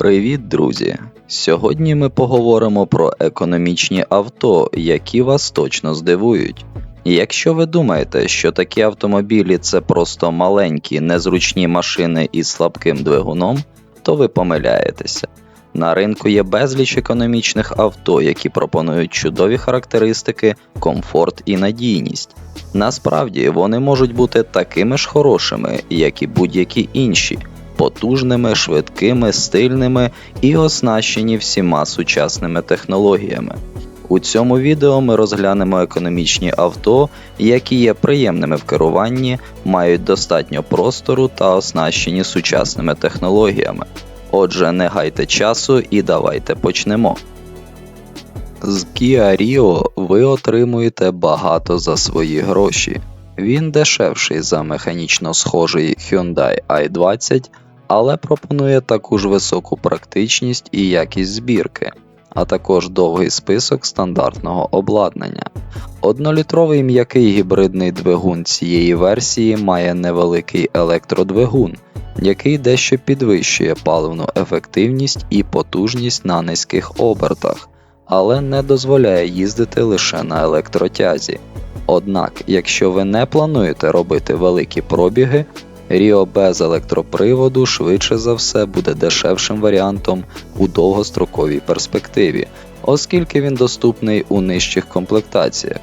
Привіт, друзі! Сьогодні ми поговоримо про економічні авто, які вас точно здивують. Якщо ви думаєте, що такі автомобілі це просто маленькі, незручні машини із слабким двигуном, то ви помиляєтеся. На ринку є безліч економічних авто, які пропонують чудові характеристики, комфорт і надійність. Насправді вони можуть бути такими ж хорошими, як і будь-які інші, потужними, швидкими, стильними і оснащені всіма сучасними технологіями. У цьому відео ми розглянемо економічні авто, які є приємними в керуванні, мають достатньо простору та оснащені сучасними технологіями. Отже, не гайте часу і давайте почнемо. З Kia Rio ви отримуєте багато за свої гроші. Він дешевший за механічно схожий Hyundai i20, але пропонує таку ж високу практичність і якість збірки, а також довгий список стандартного обладнання. Однолітровий м'який гібридний двигун цієї версії має невеликий електродвигун, який дещо підвищує паливну ефективність і потужність на низьких обертах, але не дозволяє їздити лише на електротязі. Однак, якщо ви не плануєте робити великі пробіги, Ріо без електроприводу швидше за все буде дешевшим варіантом у довгостроковій перспективі, оскільки він доступний у нижчих комплектаціях.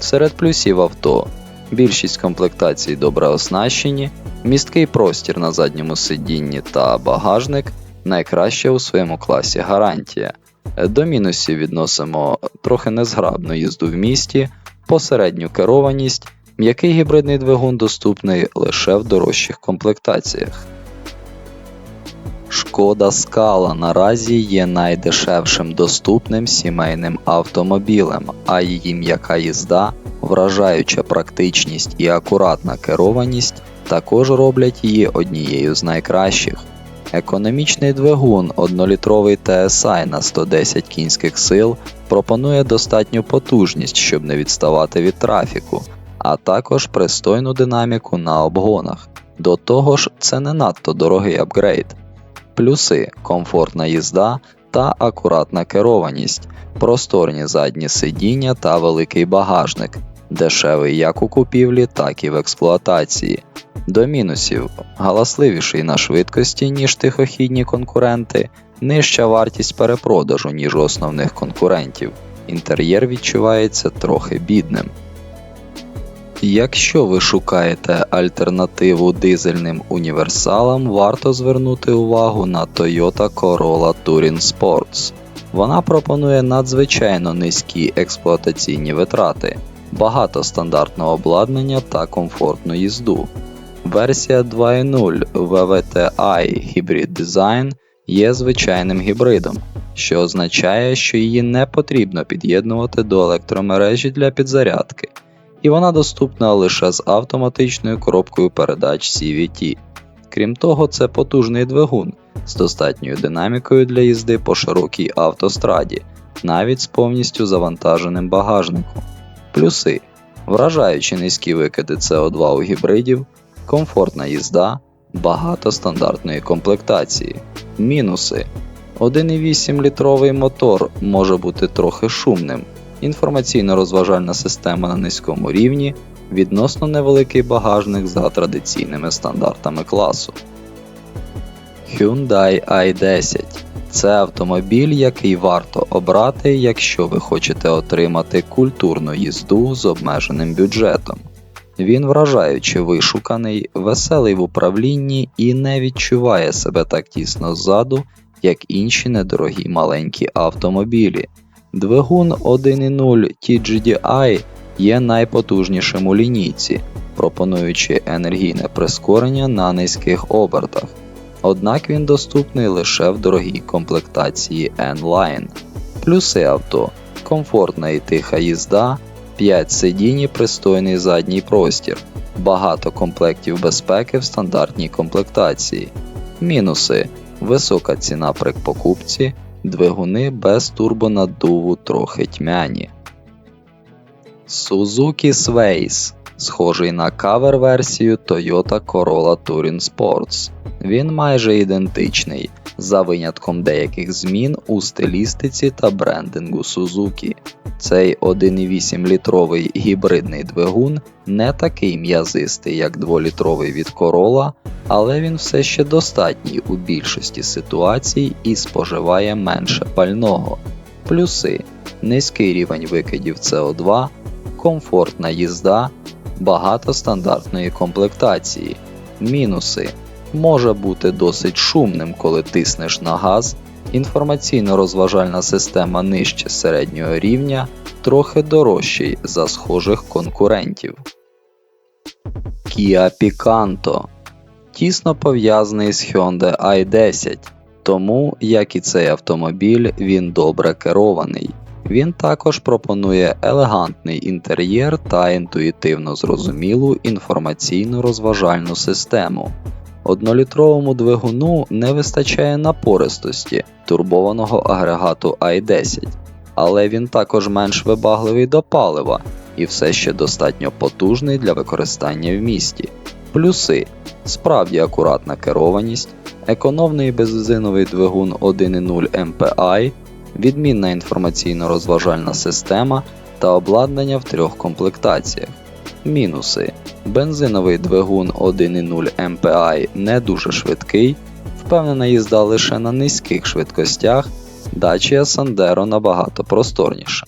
Серед плюсів авто більшість комплектацій добре оснащені, місткий простір на задньому сидінні та багажник найкраща у своєму класі гарантія. До мінусів відносимо трохи незграбну їзду в місті, посередню керованість. М'який гібридний двигун доступний лише в дорожчих комплектаціях. Шкода Скала наразі є найдешевшим доступним сімейним автомобілем, а її м'яка їзда, вражаюча практичність і акуратна керованість також роблять її однією з найкращих. Економічний двигун 1-літровий TSI на 110 кінських сил пропонує достатню потужність, щоб не відставати від трафіку а також пристойну динаміку на обгонах. До того ж, це не надто дорогий апгрейд. Плюси комфортна їзда та акуратна керованість, просторні задні сидіння та великий багажник, дешевий як у купівлі, так і в експлуатації. До мінусів галасливіший на швидкості, ніж тихохідні конкуренти, нижча вартість перепродажу, ніж у основних конкурентів. Інтер'єр відчувається трохи бідним. Якщо ви шукаєте альтернативу дизельним універсалам, варто звернути увагу на Toyota Corolla Touring Sports. Вона пропонує надзвичайно низькі експлуатаційні витрати, багато стандартного обладнання та комфортну їзду. Версія 2.0 VVTi Hybrid Design є звичайним гібридом, що означає, що її не потрібно під'єднувати до електромережі для підзарядки і вона доступна лише з автоматичною коробкою передач CVT. Крім того, це потужний двигун з достатньою динамікою для їзди по широкій автостраді, навіть з повністю завантаженим багажником. Плюси вражаючи низькі викиди CO2 у гібридів, комфортна їзда, багато стандартної комплектації. Мінуси 1,8 літровий мотор може бути трохи шумним інформаційно-розважальна система на низькому рівні, відносно невеликий багажник за традиційними стандартами класу. Hyundai i10 це автомобіль, який варто обрати, якщо ви хочете отримати культурну їзду з обмеженим бюджетом. Він вражаючи вишуканий, веселий в управлінні і не відчуває себе так тісно ззаду, як інші недорогі маленькі автомобілі. Двигун 1.0 TGDI є найпотужнішим у лінійці, пропонуючи енергійне прискорення на низьких обертах. Однак він доступний лише в дорогій комплектації N-Line. Плюси авто, комфортна і тиха їзда, 5 сидінь і пристойний задній простір, багато комплектів безпеки в стандартній комплектації. Мінуси висока ціна при покупці. Двигуни без турбонаддуву трохи тьмяні. Suzuki Sways схожий на кавер-версію Toyota Corolla Touring Sports. Він майже ідентичний, за винятком деяких змін у стилістиці та брендингу Suzuki. Цей 1,8-літровий гібридний двигун не такий м'язистий, як 2-літровий від Corolla, але він все ще достатній у більшості ситуацій і споживає менше пального. Плюси низький рівень викидів СО2, комфортна їзда, багато стандартної комплектації. Мінуси може бути досить шумним, коли тиснеш на газ, інформаційно-розважальна система нижче середнього рівня, трохи дорожчий за схожих конкурентів. Kia Picanto тісно пов'язаний з Hyundai i10, тому, як і цей автомобіль, він добре керований. Він також пропонує елегантний інтер'єр та інтуїтивно зрозумілу інформаційно-розважальну систему. Однолітровому двигуну не вистачає напористості турбованого агрегату i10, але він також менш вибагливий до палива і все ще достатньо потужний для використання в місті. Плюси справді акуратна керованість, економний бензиновий двигун 1.0 MPI, відмінна інформаційно-розважальна система та обладнання в трьох комплектаціях. Мінуси. Бензиновий двигун 1.0 MPI не дуже швидкий, впевнена їзда лише на низьких швидкостях, Dacia Sandero набагато просторніша.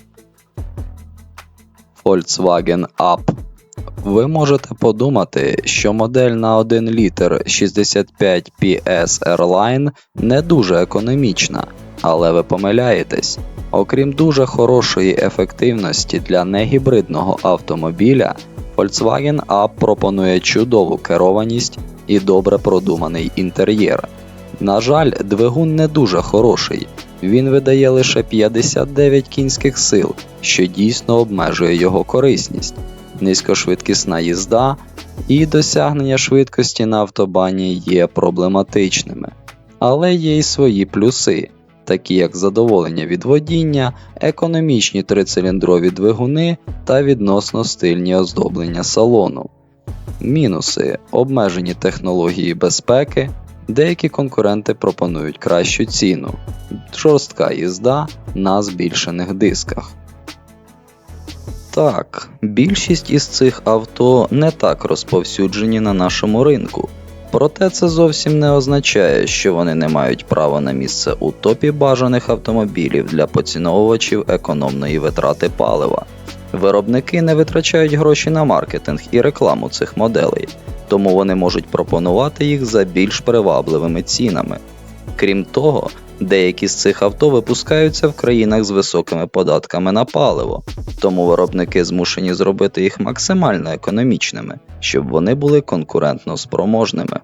Volkswagen Up ви можете подумати, що модель на 1 літр 65 PS Airline не дуже економічна, але ви помиляєтесь. Окрім дуже хорошої ефективності для негібридного автомобіля, Volkswagen Up пропонує чудову керованість і добре продуманий інтер'єр. На жаль, двигун не дуже хороший, він видає лише 59 кінських сил, що дійсно обмежує його корисність. Низькошвидкісна їзда і досягнення швидкості на автобані є проблематичними, але є й свої плюси, такі як задоволення від водіння, економічні трициліндрові двигуни та відносно стильні оздоблення салону. Мінуси обмежені технології безпеки. Деякі конкуренти пропонують кращу ціну, жорстка їзда на збільшених дисках. Так, більшість із цих авто не так розповсюджені на нашому ринку, проте це зовсім не означає, що вони не мають права на місце у топі бажаних автомобілів для поціновувачів економної витрати палива. Виробники не витрачають гроші на маркетинг і рекламу цих моделей, тому вони можуть пропонувати їх за більш привабливими цінами. Крім того, Деякі з цих авто випускаються в країнах з високими податками на паливо, тому виробники змушені зробити їх максимально економічними, щоб вони були конкурентно спроможними.